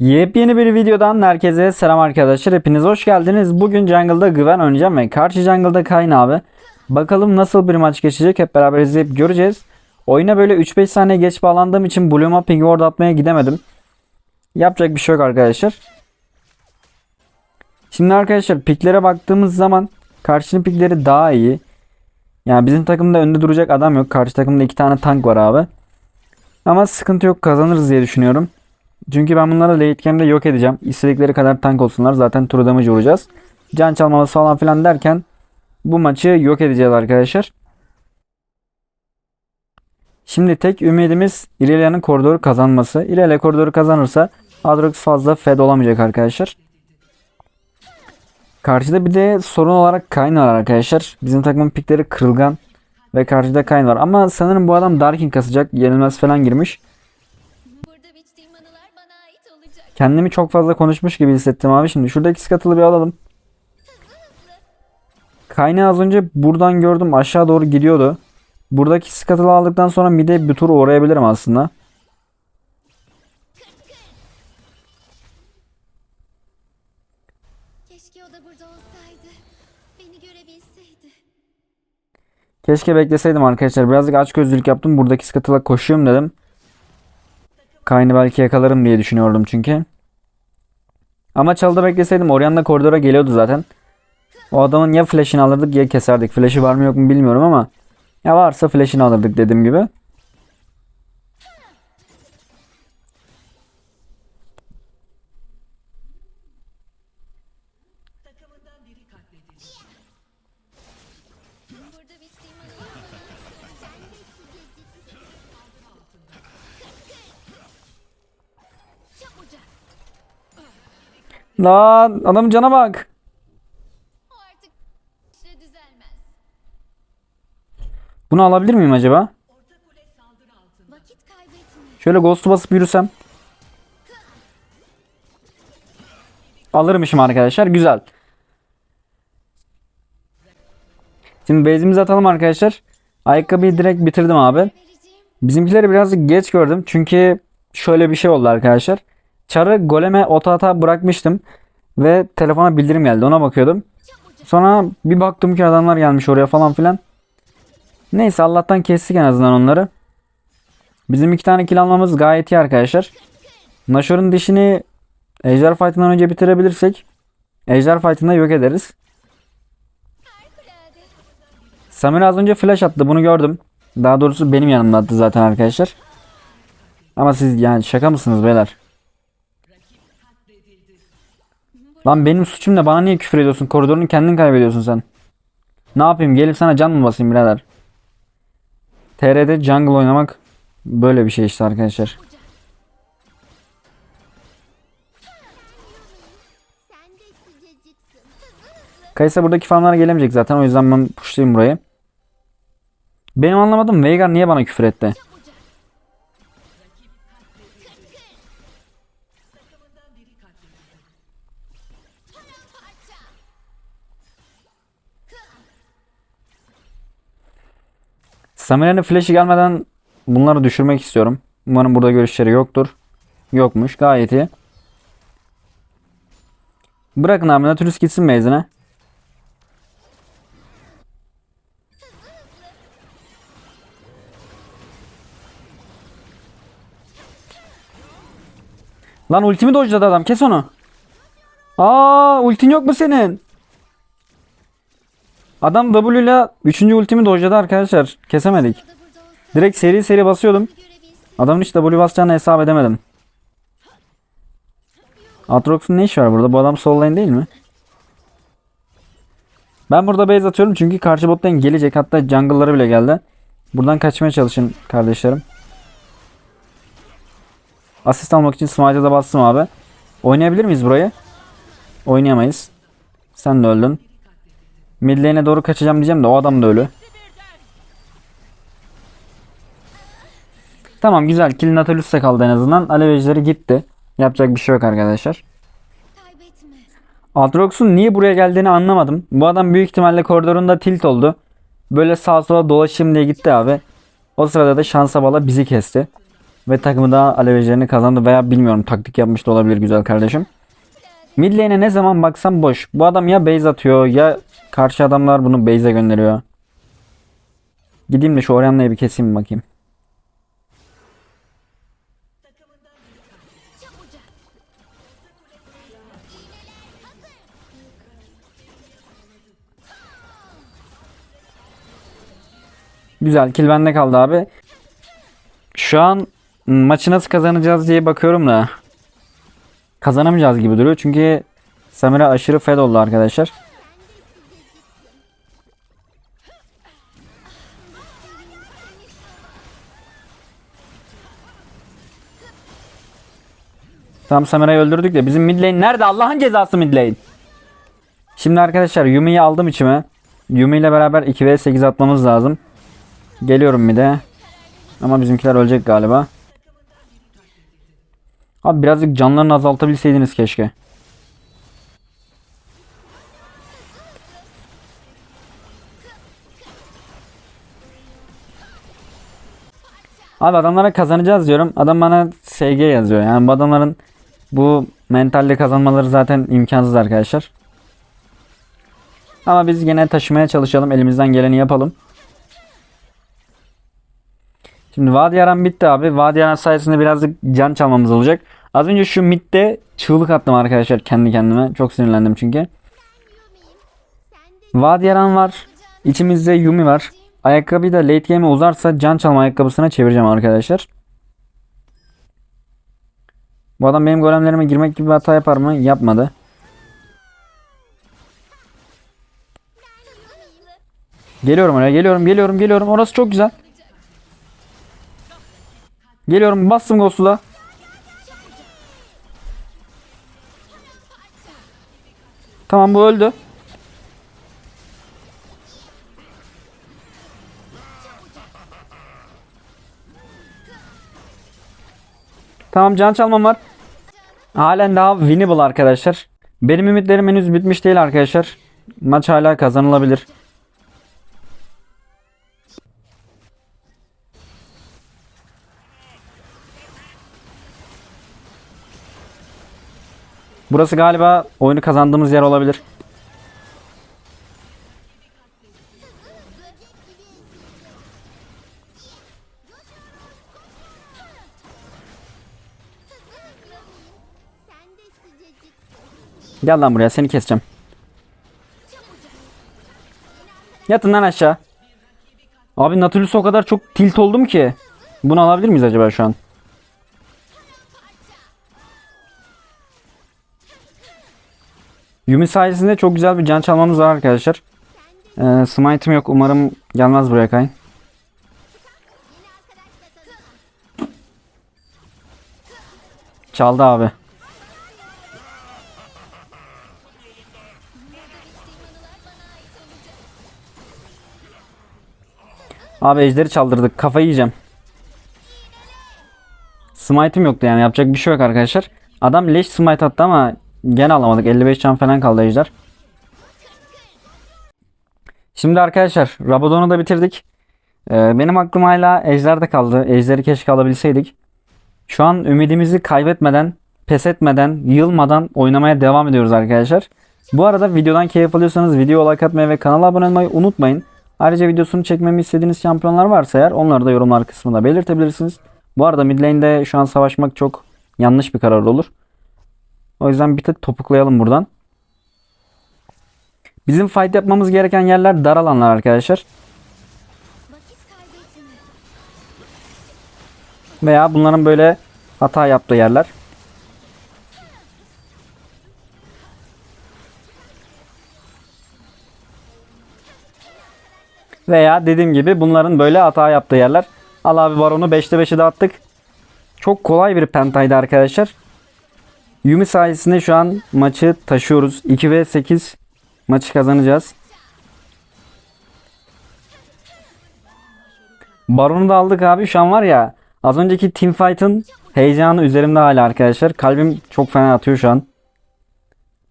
Yepyeni bir videodan herkese selam arkadaşlar. Hepiniz hoş geldiniz. Bugün jungle'da Gwen oynayacağım ve karşı jungle'da Kayn abi. Bakalım nasıl bir maç geçecek hep beraber izleyip göreceğiz. Oyuna böyle 3-5 saniye geç bağlandığım için Bloom'a ping ward atmaya gidemedim. Yapacak bir şey yok arkadaşlar. Şimdi arkadaşlar piklere baktığımız zaman karşının pikleri daha iyi. Yani bizim takımda önde duracak adam yok. Karşı takımda iki tane tank var abi. Ama sıkıntı yok kazanırız diye düşünüyorum. Çünkü ben bunları late game'de yok edeceğim. İstedikleri kadar tank olsunlar. Zaten tur damage vuracağız. Can çalmaması falan filan derken bu maçı yok edeceğiz arkadaşlar. Şimdi tek ümidimiz Irelia'nın koridoru kazanması. Irelia koridoru kazanırsa Adrox fazla fed olamayacak arkadaşlar. Karşıda bir de sorun olarak Kayn var arkadaşlar. Bizim takımın pikleri kırılgan ve karşıda Kayn var. Ama sanırım bu adam Darkin kasacak. Yenilmez falan girmiş. Burada biçtiğim anılar bana ait olacak. Kendimi çok fazla konuşmuş gibi hissettim abi. Şimdi şuradaki skatılı bir alalım. Kaynağı az önce buradan gördüm aşağı doğru gidiyordu. Buradaki skatılı aldıktan sonra mide bir tur uğrayabilirim aslında. Keşke bekleseydim arkadaşlar. Birazcık açgözlülük yaptım. Buradaki skatıla koşuyorum dedim. Kaynı belki yakalarım diye düşünüyordum çünkü. Ama çalıda bekleseydim Orianna koridora geliyordu zaten. O adamın ya flash'ini alırdık ya keserdik. Flash'ı var mı yok mu bilmiyorum ama ya varsa flash'ini alırdık dediğim gibi. Lan adamın cana bak. Bunu alabilir miyim acaba? Şöyle ghost'u basıp yürüsem. Alırmışım arkadaşlar. Güzel. Şimdi base'imizi atalım arkadaşlar. Ayakkabıyı direkt bitirdim abi. Bizimkileri birazcık geç gördüm. Çünkü şöyle bir şey oldu arkadaşlar. Çarı goleme ota ata bırakmıştım. Ve telefona bildirim geldi. Ona bakıyordum. Sonra bir baktım ki adamlar gelmiş oraya falan filan. Neyse Allah'tan kestik en azından onları. Bizim iki tane kill almamız gayet iyi arkadaşlar. Nashor'un dişini Ejder Fight'ından önce bitirebilirsek Ejder Fight'ında yok ederiz. Samir az önce flash attı bunu gördüm. Daha doğrusu benim yanımda attı zaten arkadaşlar. Ama siz yani şaka mısınız beyler? Lan benim suçum ne? Bana niye küfür ediyorsun? Koridorunu kendin kaybediyorsun sen. Ne yapayım? Gelip sana can mı basayım birader? TR'de jungle oynamak böyle bir şey işte arkadaşlar. Kayısa buradaki farmlara gelemeyecek zaten. O yüzden ben pushlayayım burayı. Benim anlamadım. Veigar niye bana küfür etti? Samira'nın flash'i gelmeden bunları düşürmek istiyorum. Umarım burada görüşleri yoktur. Yokmuş. Gayet iyi. Bırakın abi Nautilus gitsin base'ine. Lan ultimi dojladı adam. Kes onu. Aa ultin yok mu senin? Adam W ile 3. ultimi dojladı arkadaşlar. Kesemedik. Direkt seri seri basıyordum. Adamın hiç W basacağını hesap edemedim. Atrox'un ne işi var burada? Bu adam sol lane değil mi? Ben burada base atıyorum çünkü karşı bot gelecek. Hatta jungle'ları bile geldi. Buradan kaçmaya çalışın kardeşlerim. Asist almak için smite'a da bastım abi. Oynayabilir miyiz burayı? Oynayamayız. Sen de öldün. Mid lane'e doğru kaçacağım diyeceğim de o adam da ölü. Tamam güzel. Kill Nautilus'ta kaldı en azından. Alev gitti. Yapacak bir şey yok arkadaşlar. Aatrox'un niye buraya geldiğini anlamadım. Bu adam büyük ihtimalle koridorunda tilt oldu. Böyle sağa sola dolaşayım diye gitti abi. O sırada da şansa bala bizi kesti. Ve takımı da alevecilerini kazandı veya bilmiyorum taktik yapmış da olabilir güzel kardeşim. Mid ne zaman baksam boş. Bu adam ya base atıyor ya karşı adamlar bunu base'e gönderiyor. Gideyim de şu Orianna'yı bir keseyim bakayım. Güzel kill bende kaldı abi. Şu an maçı nasıl kazanacağız diye bakıyorum da kazanamayacağız gibi duruyor. Çünkü Samira aşırı fed oldu arkadaşlar. Tam Samira'yı öldürdük de bizim mid nerede? Allah'ın cezası mid. Şimdi arkadaşlar Yumi'yi aldım içime. Yumi ile beraber 2v8 atmamız lazım. Geliyorum bir de. Ama bizimkiler ölecek galiba. Abi birazcık canlarını azaltabilseydiniz keşke. Abi adamlara kazanacağız diyorum. Adam bana SG yazıyor. Yani bu adamların bu mentalle kazanmaları zaten imkansız arkadaşlar. Ama biz gene taşımaya çalışalım. Elimizden geleni yapalım. Şimdi Vadiyaran bitti abi. Vadiyaran sayesinde birazcık can çalmamız olacak. Az önce şu midde çığlık attım arkadaşlar kendi kendime. Çok sinirlendim çünkü. Vadiyaran var. İçimizde Yumi var. Ayakkabıyı da late game'e uzarsa can çalma ayakkabısına çevireceğim arkadaşlar. Bu adam benim golemlerime girmek gibi bir hata yapar mı? Yapmadı. Geliyorum oraya geliyorum geliyorum geliyorum. Orası çok güzel. Geliyorum bastım Ghost'la. Tamam bu öldü. Tamam can çalmam var. Halen daha winnable arkadaşlar. Benim ümitlerim henüz bitmiş değil arkadaşlar. Maç hala kazanılabilir. Burası galiba oyunu kazandığımız yer olabilir. Gel lan buraya seni keseceğim. Yatın lan aşağı. Abi Nautilus o kadar çok tilt oldum ki. Bunu alabilir miyiz acaba şu an? Yumi sayesinde çok güzel bir can çalmamız var arkadaşlar. Ee, smite'ım yok. Umarım gelmez buraya kay. Yeni arkadaş kazanın. Çaldı abi. Abi ejderi çaldırdık. Kafayı yiyeceğim. Smite'im yoktu yani yapacak bir şey yok arkadaşlar. Adam leş smite attı ama gene alamadık. 55 can falan kaldı ejder. Şimdi arkadaşlar Rabadon'u da bitirdik. Ee, benim aklım hala ejderde kaldı. Ejderi keşke alabilseydik. Şu an ümidimizi kaybetmeden, pes etmeden, yılmadan oynamaya devam ediyoruz arkadaşlar. Bu arada videodan keyif alıyorsanız video like atmayı ve kanala abone olmayı unutmayın. Ayrıca videosunu çekmemi istediğiniz şampiyonlar varsa eğer onları da yorumlar kısmında belirtebilirsiniz. Bu arada mid lane'de şu an savaşmak çok yanlış bir karar olur. O yüzden bir tık topuklayalım buradan. Bizim fight yapmamız gereken yerler dar alanlar arkadaşlar. Veya bunların böyle hata yaptığı yerler. Veya dediğim gibi bunların böyle hata yaptığı yerler. Al abi baronu 5'te 5'i de attık. Çok kolay bir pentaydı arkadaşlar. Yumi sayesinde şu an maçı taşıyoruz. 2 ve 8 maçı kazanacağız. Baron'u da aldık abi. Şu an var ya az önceki teamfight'ın heyecanı üzerimde hala arkadaşlar. Kalbim çok fena atıyor şu an.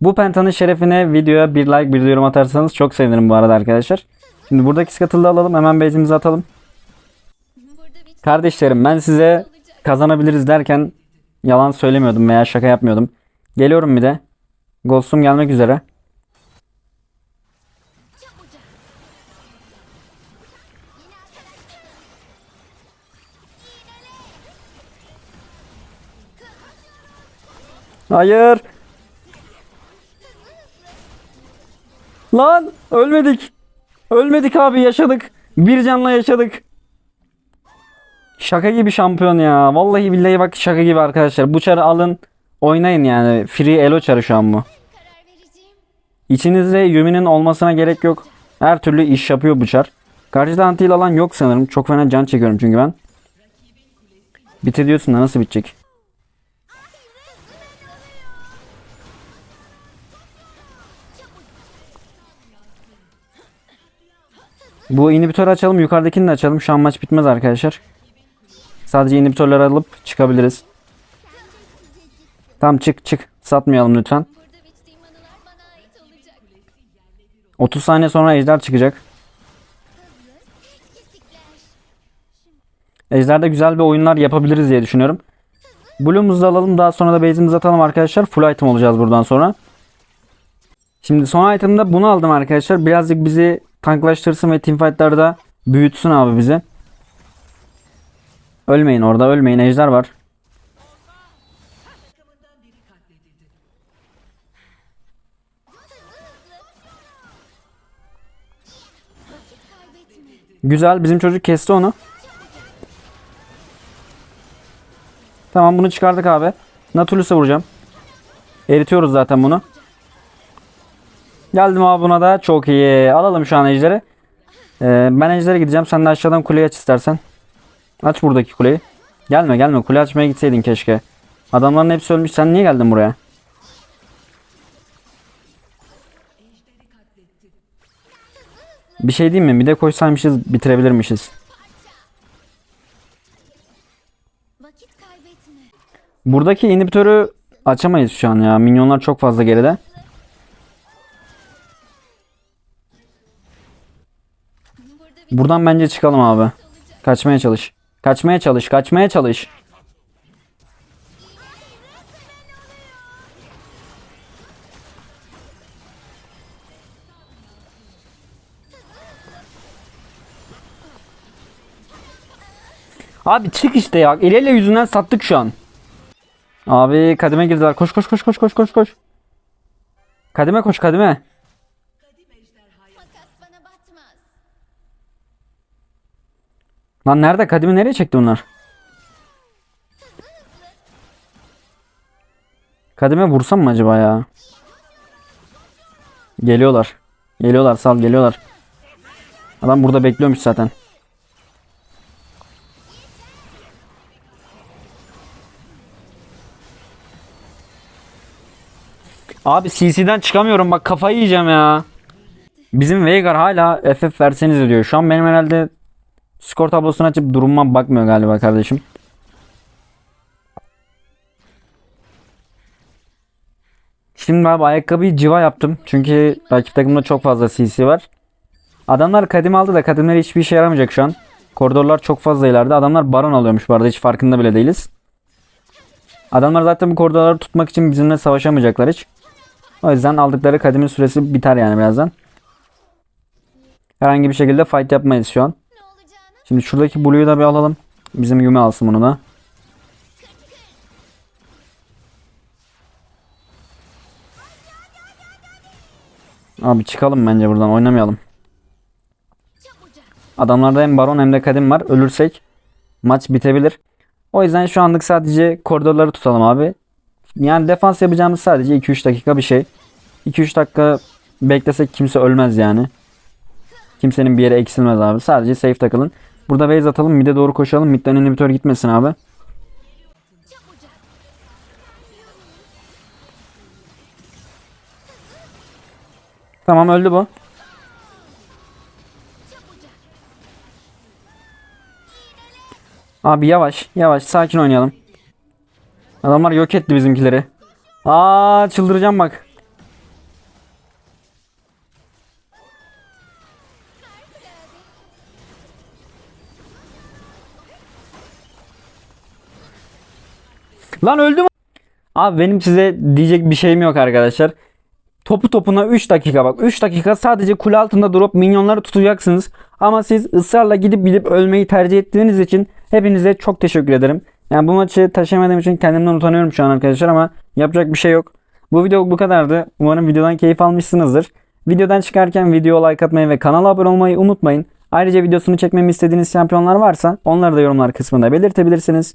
Bu pentanın şerefine videoya bir like bir yorum atarsanız çok sevinirim bu arada arkadaşlar. Şimdi buradaki skatıldı alalım. Hemen base'imizi atalım. Kardeşlerim ben size kazanabiliriz derken yalan söylemiyordum veya şaka yapmıyordum. Geliyorum bir de. Ghost'um gelmek üzere. Hayır. Lan ölmedik. Ölmedik abi yaşadık. Bir canla yaşadık. Şaka gibi şampiyon ya. Vallahi billahi bak şaka gibi arkadaşlar. Bu çarı alın. Oynayın yani. Free elo çarı şu an bu. İçinizde Yumi'nin olmasına gerek yok. Her türlü iş yapıyor bu çar. Karşıda antil alan yok sanırım. Çok fena can çekiyorum çünkü ben. Bitir diyorsun da nasıl bitecek? Bu inhibitörü açalım. Yukarıdakini de açalım. Şu an maç bitmez arkadaşlar. Sadece inhibitörleri alıp çıkabiliriz. Tamam çık çık. Satmayalım lütfen. Burada biçtiğim anılar bana ait olacak. 30 saniye sonra ejder çıkacak. Ejder'de güzel bir oyunlar yapabiliriz diye düşünüyorum. Blue'umuzu da alalım. Daha sonra da base'imizi atalım arkadaşlar. Full item olacağız buradan sonra. Şimdi son item'da bunu aldım arkadaşlar. Birazcık bizi tanklaştırsın ve teamfight'larda büyütsün abi bizi. Ölmeyin orada ölmeyin. Ejder var. Güzel. Bizim çocuk kesti onu. Tamam bunu çıkardık abi. Natulus'a vuracağım. Eritiyoruz zaten bunu. Geldim abi buna da. Çok iyi. Alalım şu an ejderi. Ee, ben ejdere gideceğim. Sen de aşağıdan kuleyi aç istersen. Aç buradaki kuleyi. Gelme gelme. Kule açmaya gitseydin keşke. Adamların hepsi ölmüş. Sen niye geldin buraya? Bir şey diyeyim mi? Bir de koysaymışız bitirebilirmişiz. Buradaki inhibitörü açamayız şu an ya. Minyonlar çok fazla geride. Buradan bence çıkalım abi. Kaçmaya çalış. Kaçmaya çalış. Kaçmaya çalış. Abi çık işte ya. El ele yüzünden sattık şu an. Abi kademe girdiler. Koş koş koş koş koş koş koş. Kademe koş kademe. Lan nerede? Kademi nereye çekti bunlar? Kademe vursam mı acaba ya? Geliyorlar. Geliyorlar sal geliyorlar. Adam burada bekliyormuş zaten. Abi CC'den çıkamıyorum bak kafayı yiyeceğim ya. Bizim Veigar hala FF verseniz diyor. Şu an benim herhalde skor tablosunu açıp durumuma bakmıyor galiba kardeşim. Şimdi abi ayakkabıyı civa yaptım. Çünkü rakip takımda çok fazla CC var. Adamlar kadim aldı da kadimler hiçbir işe yaramayacak şu an. Koridorlar çok fazla ileride. Adamlar baron alıyormuş bu arada hiç farkında bile değiliz. Adamlar zaten bu koridorları tutmak için bizimle savaşamayacaklar hiç. O yüzden aldıkları kadimin süresi biter yani birazdan. Herhangi bir şekilde fight yapmayız şu an. Şimdi şuradaki Blue'yu da bir alalım. Bizim Yumi alsın bunu da. Abi çıkalım bence buradan oynamayalım. Adamlarda hem Baron hem de Kadim var. Ölürsek maç bitebilir. O yüzden şu anlık sadece koridorları tutalım abi. Yani defans yapacağımız sadece 2-3 dakika bir şey. 2-3 dakika beklesek kimse ölmez yani. Kimsenin bir yere eksilmez abi. Sadece safe takılın. Burada base atalım. Mid'e doğru koşalım. Mid'den inhibitor gitmesin abi. Tamam öldü bu. Abi yavaş yavaş sakin oynayalım. Adamlar yok etti bizimkileri. Aa çıldıracağım bak. Lan öldüm. Abi benim size diyecek bir şeyim yok arkadaşlar. Topu topuna 3 dakika bak. 3 dakika sadece kule altında durup minyonları tutacaksınız. Ama siz ısrarla gidip gidip ölmeyi tercih ettiğiniz için hepinize çok teşekkür ederim. Yani bu maçı taşıyamadığım için kendimden utanıyorum şu an arkadaşlar ama yapacak bir şey yok. Bu video bu kadardı. Umarım videodan keyif almışsınızdır. Videodan çıkarken video like atmayı ve kanala abone olmayı unutmayın. Ayrıca videosunu çekmemi istediğiniz şampiyonlar varsa onları da yorumlar kısmında belirtebilirsiniz.